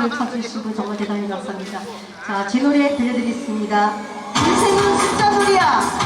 관심을 찾으시고 정말 대단히 감사합니다. 자, 제 노래 들려드리겠습니다. 인생은 숫자 놀이야!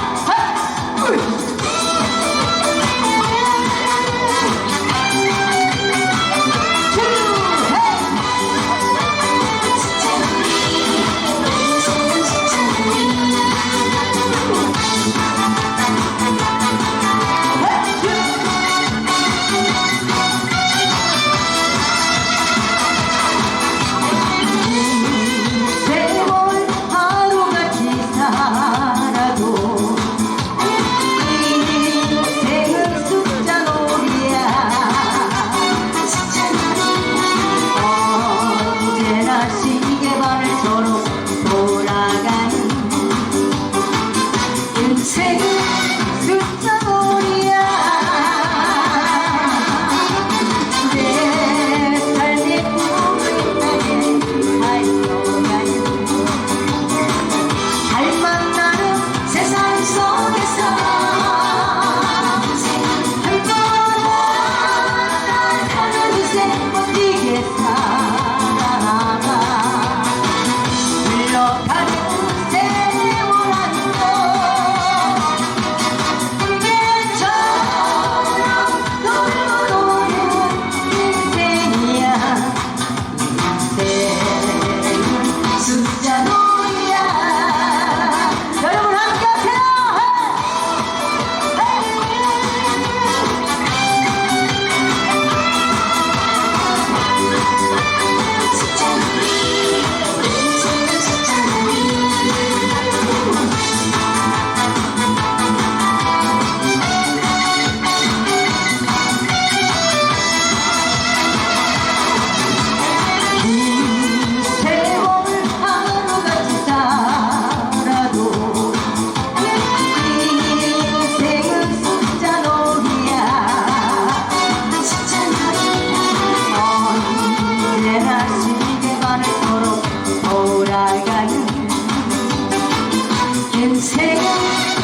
내 세상